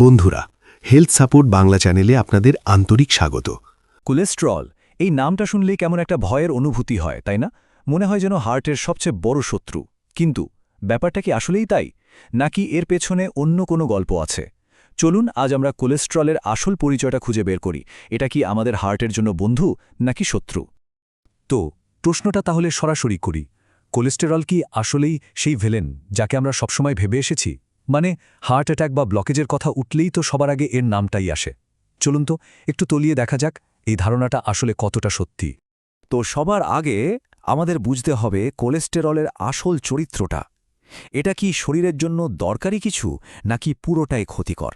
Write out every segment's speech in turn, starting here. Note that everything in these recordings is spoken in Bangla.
বন্ধুরা হেলথ সাপোর্ট বাংলা চ্যানেলে আপনাদের আন্তরিক স্বাগত। কোলেস্ট্রল, এই নামটা শুনলেই কেমন একটা ভয়ের অনুভূতি হয়, তাই না? মনে হয় যেন হার্টের সবচেয়ে বড় শত্রু। কিন্তু ব্যাপারটা কি আসলেই তাই? নাকি এর পেছনে অন্য কোনো গল্প আছে? চলুন আজ আমরা কোলেস্ট্রলের আসল পরিচয়টা খুঁজে বের করি। এটা কি আমাদের হার্টের জন্য বন্ধু, নাকি শত্রু? তো, প্রশ্নটা তাহলে সরাসরি করি। কোলেস্টেরল কি আসলেই সেই ভেলেন, যাকে আমরা সবসময় ভেবে এসেছি? মানে হার্ট অ্যাটাক বা ব্লকেজের কথা উঠলেই তো সবার আগে এর নামটাই আসে। চলুন তো, একটু তলিয়ে দেখা যাক এই ধারণাটা আসলে কতটা সত্যি। তো সবার আগে আমাদের বুঝতে হবে কোলেস্টেরলের আসল চরিত্রটা। এটা কি শরীরের জন্য দরকারি কিছু, নাকি পুরোটাই ক্ষতিকর?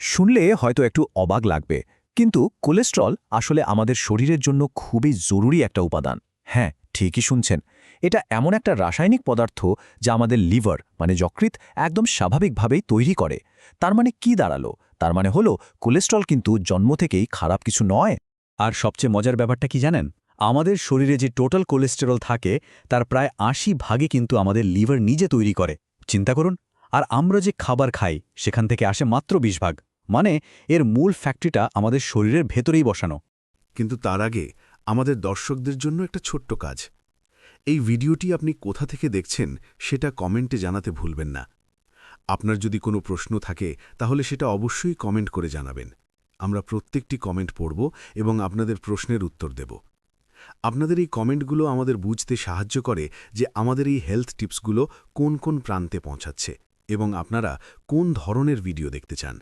শুনলে হয়তো একটু অবাক লাগবে, কিন্তু কোলেস্ট্রল আসলে আমাদের শরীরের জন্য খুবই জরুরি একটা উপাদান। হ্যাঁ ঠিকই শুনছেন। এটা এমন একটা রাসায়নিক পদার্থ যা আমাদের লিভার মানে যকৃৎ, একদম স্বাভাবিকভাবেই তৈরি করে। তার মানে কি দাঁড়াল? তার মানে হলো, কোলেস্ট্রল কিন্তু জন্ম থেকেই খারাপ কিছু নয়। আর সবচেয়ে মজার ব্যাপারটা কি জানেন? আমাদের শরীরে যে টোটাল কোলেস্টেরল থাকে, তার প্রায় আশি ভাগে কিন্তু আমাদের লিভার নিজে তৈরি করে। চিন্তা করুন। আর আমরা যে খাবার খাই, সেখান থেকে আসে মাত্র বিশ ভাগ। মানে এর মূল ফ্যাক্টরিটা আমাদের শরীরের ভেতরেই বসানো। কিন্তু তার আগে আমাদের দর্শকদের জন্য একটা ছোট্ট কাজ। এই ভিডিওটি আপনি কোথা থেকে দেখছেন সেটা কমেন্টে জানাতে ভুলবেন না। আপনার যদি কোনো প্রশ্ন থাকে, তাহলে সেটা অবশ্যই কমেন্ট করে জানাবেন। আমরা প্রত্যেকটি কমেন্ট পড়ব এবং আপনাদের প্রশ্নের উত্তর দেব। আপনাদের এই কমেন্টগুলো আমাদের বুঝতে সাহায্য করে যে আমাদের এই হেলথ টিপসগুলো কোন কোন প্রান্তে পৌঁছাচ্ছে এবং আপনারা কোন ধরনের ভিডিও দেখতে চান।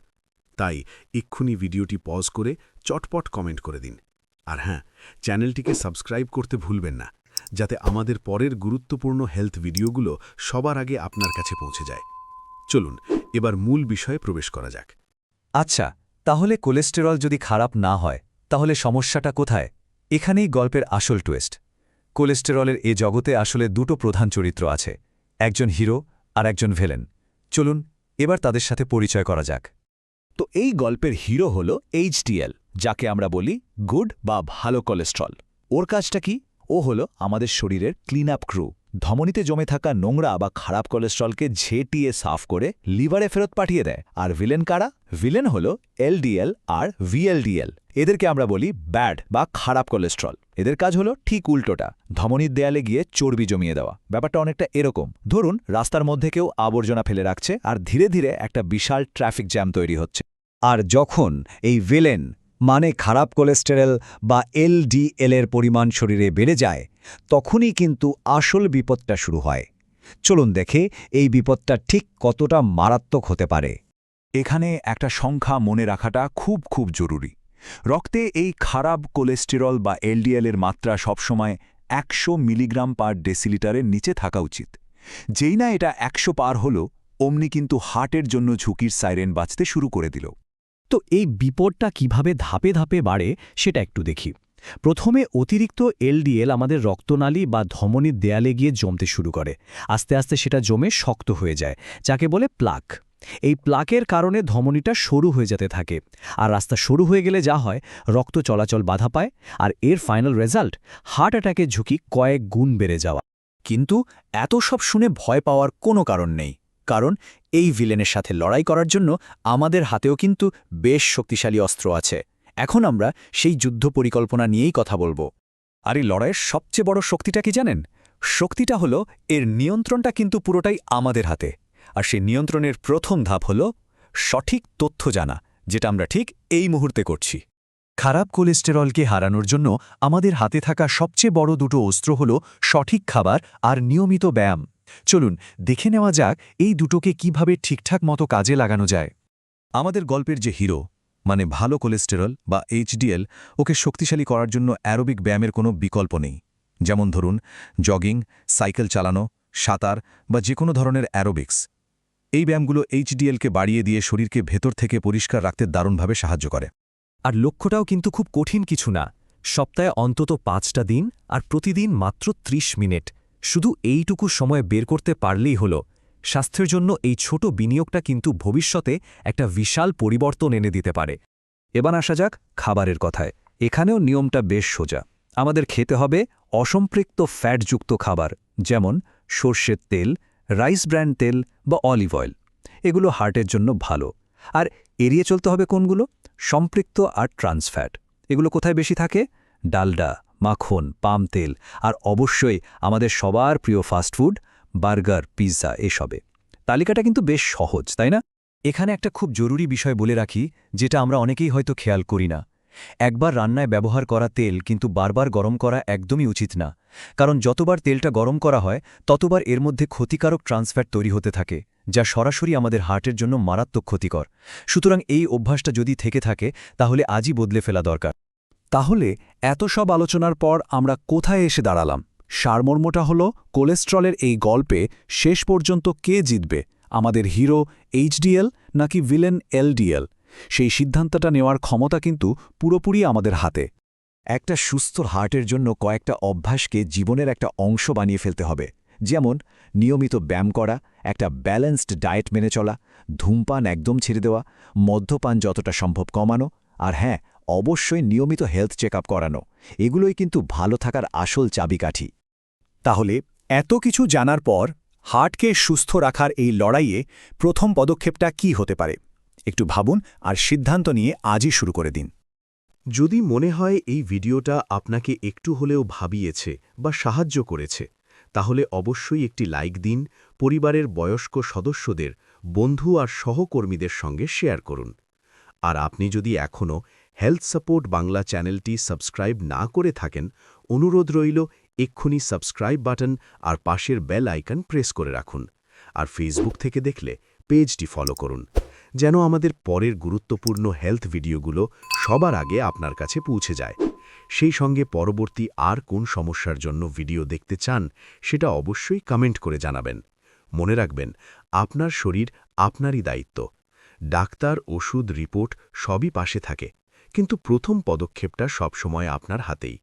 তাই এক্ষুনি ভিডিওটি পজ করে চটপট কমেন্ট করে দিন। আর হ্যাঁ চ্যানেলটিকে সাবস্ক্রাইব করতে ভুলবেন না। যাতে আমাদের পরের গুরুত্বপূর্ণ হেলথ ভিডিওগুলো সবার আগে আপনার কাছে পৌঁছে যায়। চলুন এবার মূল বিষয়ে প্রবেশ করা যাক। আচ্ছা তাহলে কোলেস্টেরল যদি খারাপ না হয় তাহলে সমস্যাটা কোথায়? এখানেই গল্পের আসল টুয়েস্ট কোলেস্টেরলের এ জগতে আসলে দুটো প্রধান চরিত্র আছে একজন হিরো আর একজন ভেলেন চলুন এবার তাদের সাথে পরিচয় করা যাক। তো এই গল্পের হিরো হল এইচডিএল যাকে আমরা বলি গুড বা ভালো কোলেস্ট্রল ওর কাজটা কি? ও হলো আমাদের শরীরের ক্লিন আপ ক্রু। ধমনীতে জমে থাকা নোংরা বা খারাপ কোলেস্ট্রলকে ঝেটিয়ে সাফ করে লিভারে ফেরত পাঠিয়ে দেয়। আর ভিলেন কারা? ভিলেন হলো এলডিএল আর ভিএলডিএল এদেরকে আমরা বলি ব্যাড বা খারাপ কোলেস্ট্রল। এদের কাজ হলো ঠিক উল্টোটা, ধমনীর দেয়ালে গিয়ে চর্বি জমিয়ে দেওয়া। ব্যাপারটা অনেকটা এরকম। ধরুন, রাস্তার মধ্যে কেউ আবর্জনা ফেলে রাখছে আর ধীরে ধীরে একটা বিশাল ট্রাফিক জ্যাম তৈরি হচ্ছে। আর যখন এই ভিলেন মানে খারাপ কোলেস্টেরল বা এলডিএল এর পরিমাণ শরীরে বেড়ে যায়, তখনই কিন্তু আসল বিপদটা শুরু হয়। চলুন দেখে এই বিপদটা ঠিক কতটা মারাত্মক হতে পারে। এখানে একটা সংখ্যা মনে রাখাটা খুব খুব জরুরি। রক্তে এই খারাপ কোলেস্টেরল বা এলডিএলের মাত্রা সবসময় একশো মিলিগ্রাম পার ডেসিলিটারের নিচে থাকা উচিত। যেই না এটা একশো পার হল, অমনি কিন্তু হার্টের জন্য ঝুঁকির সাইরেন বাঁচতে শুরু করে দিল। তো এই বিপদটা কীভাবে ধাপে ধাপে বাড়ে সেটা একটু দেখি। প্রথমে অতিরিক্ত এলডিএল আমাদের রক্তনালী বা ধমনীর দেয়ালে গিয়ে জমতে শুরু করে। আস্তে আস্তে সেটা জমে শক্ত হয়ে যায়, যাকে বলে প্লাক। এই প্লাকের কারণে ধমনীটা সরু হয়ে যেতে থাকে। আর রাস্তা সরু হয়ে গেলে যা হয়, রক্ত চলাচল বাধা পায় আর এর ফাইনাল রেজাল্ট হার্ট অ্যাটাকের ঝুঁকি কয়েক গুণ বেড়ে যাওয়া। কিন্তু এত সব শুনে ভয় পাওয়ার কোনো কারণ নেই। কারণ এই ভিলেনের সাথে লড়াই করার জন্য আমাদের হাতেও কিন্তু বেশ শক্তিশালী অস্ত্র আছে। এখন আমরা সেই যুদ্ধ পরিকল্পনা নিয়েই কথা বলব। আর এই লড়াইয়ের সবচেয়ে বড় শক্তিটা কি জানেন? শক্তিটা হলো এর নিয়ন্ত্রণটা কিন্তু পুরোটাই আমাদের হাতে। আর সেই নিয়ন্ত্রণের প্রথম ধাপ হল সঠিক তথ্য জানা, যেটা আমরা ঠিক এই মুহূর্তে করছি। খারাপ কোলেস্টেরলকে হারানোর জন্য আমাদের হাতে থাকা সবচেয়ে বড় দুটো অস্ত্র হল সঠিক খাবার আর নিয়মিত ব্যায়াম। চলুন, দেখে নেওয়া যাক এই দুটোকে কীভাবে ঠিকঠাক মতো কাজে লাগানো যায়। আমাদের গল্পের যে হিরো মানে ভালো কোলেস্টেরল বা এইচডিএল, ওকে শক্তিশালী করার জন্য অ্যারোবিক ব্যায়ামের কোনো বিকল্প নেই। যেমন ধরুন, জগিং, সাইকেল চালানো, সাঁতার বা যে কোনো ধরনের অ্যারোবিক্স। এই ব্যায়ামগুলো এইচডিএলকে বাড়িয়ে দিয়ে শরীরকে ভেতর থেকে পরিষ্কার রাখতে দারুণভাবে সাহায্য করে। আর লক্ষ্যটাও কিন্তু খুব কঠিন কিছু না। সপ্তাহে অন্তত পাঁচটা দিন আর প্রতিদিন মাত্র ৩০ মিনিট। শুধু এইটুকু সময় বের করতে পারলেই হল। স্বাস্থ্যের জন্য এই ছোট বিনিয়োগটা কিন্তু ভবিষ্যতে একটা বিশাল পরিবর্তন এনে দিতে পারে। এবার আসা যাক খাবারের কথায়। এখানেও নিয়মটা বেশ সোজা। আমাদের খেতে হবে অসম্পৃক্ত ফ্যাটযুক্ত খাবার, যেমন সর্ষের তেল, রাইস ব্র্যান্ড তেল বা অলিভ অয়েল। এগুলো হার্টের জন্য ভালো। আর এড়িয়ে চলতে হবে কোনগুলো? সম্পৃক্ত আর ট্রান্সফ্যাট এগুলো কোথায় বেশি থাকে? ডালডা। মাখন, পাম তেল, আর অবশ্যই আমাদের সবার প্রিয় ফাস্টফুড বার্গার, পিৎজা, এসবে। তালিকাটা কিন্তু বেশ সহজ, তাই না? এখানে একটা খুব জরুরি বিষয় বলে রাখি, যেটা আমরা অনেকেই হয়তো খেয়াল করি না। একবার রান্নায় ব্যবহার করা তেল কিন্তু বারবার গরম করা একদমই উচিত না। কারণ যতবার তেলটা গরম করা হয়, ততবার এর মধ্যে ক্ষতিকারক ট্রান্সফ্যাট তৈরি হতে থাকে, যা সরাসরি আমাদের হার্টের জন্য মারাত্মক ক্ষতিকর। সুতরাং এই অভ্যাসটা যদি থেকে থাকে, তাহলে আজই বদলে ফেলা দরকার। তাহলে এত সব আলোচনার পর আমরা কোথায় এসে দাঁড়ালাম? সারমর্মটা হল, কোলেস্ট্রলের এই গল্পে শেষ পর্যন্ত কে জিতবে? আমাদের হিরো এইচডিএল নাকি ভিলেন এলডিএল সেই সিদ্ধান্তটা নেওয়ার ক্ষমতা কিন্তু পুরোপুরি আমাদের হাতে। একটা সুস্থ হার্টের জন্য কয়েকটা অভ্যাসকে জীবনের একটা অংশ বানিয়ে ফেলতে হবে। যেমন, নিয়মিত ব্যায়াম করা, একটা ব্যালেন্সড ডায়েট মেনে চলা, ধূমপান একদম ছেড়ে দেওয়া, মদ্যপান যতটা সম্ভব কমানো, আর হ্যাঁ অবশ্যই নিয়মিত হেলথ চেক করানো। এগুলোই কিন্তু ভালো থাকার আসল চাবিকাঠি। তাহলে এত কিছু জানার পর হার্টকে সুস্থ রাখার এই লড়াইয়ে প্রথম পদক্ষেপটা কি হতে পারে? একটু ভাবুন আর সিদ্ধান্ত নিয়ে আজই শুরু করে দিন। যদি মনে হয় এই ভিডিওটা আপনাকে একটু হলেও ভাবিয়েছে বা সাহায্য করেছে, তাহলে অবশ্যই একটি লাইক দিন, পরিবারের বয়স্ক সদস্যদের, বন্ধু আর সহকর্মীদের সঙ্গে শেয়ার করুন। আর আপনি যদি এখনও হেলথ সাপোর্ট বাংলা চ্যানেলটি সাবস্ক্রাইব না করে থাকেন, অনুরোধ রইল এক্ষুনি সাবস্ক্রাইব বাটন আর পাশের বেল আইকন প্রেস করে রাখুন আর ফেসবুক থেকে দেখলে পেজটি ফলো করুন, যেন আমাদের পরের গুরুত্বপূর্ণ হেলথ ভিডিওগুলো সবার আগে আপনার কাছে পৌঁছে যায়। সেই সঙ্গে পরবর্তী আর কোন সমস্যার জন্য ভিডিও দেখতে চান সেটা অবশ্যই কমেন্ট করে জানাবেন। মনে রাখবেন, আপনার শরীর আপনারই দায়িত্ব। ডাক্তার, ওষুধ, রিপোর্ট সবই পাশে থাকে। কিন্তু প্রথম পদক্ষেপটা সবসময় আপনার হাতেই।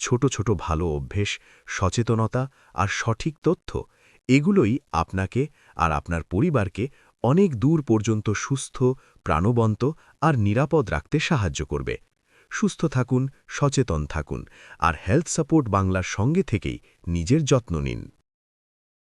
ছোট ছোট ভালো অভ্যেস, সচেতনতা আর সঠিক তথ্য, এগুলোই আপনাকে আর আপনার পরিবারকে অনেক দূর পর্যন্ত সুস্থ, প্রাণবন্ত আর নিরাপদ রাখতে সাহায্য করবে। সুস্থ থাকুন, সচেতন থাকুন আর হেলথ সাপোর্ট বাংলার সঙ্গে থেকেই নিজের যত্ন নিন।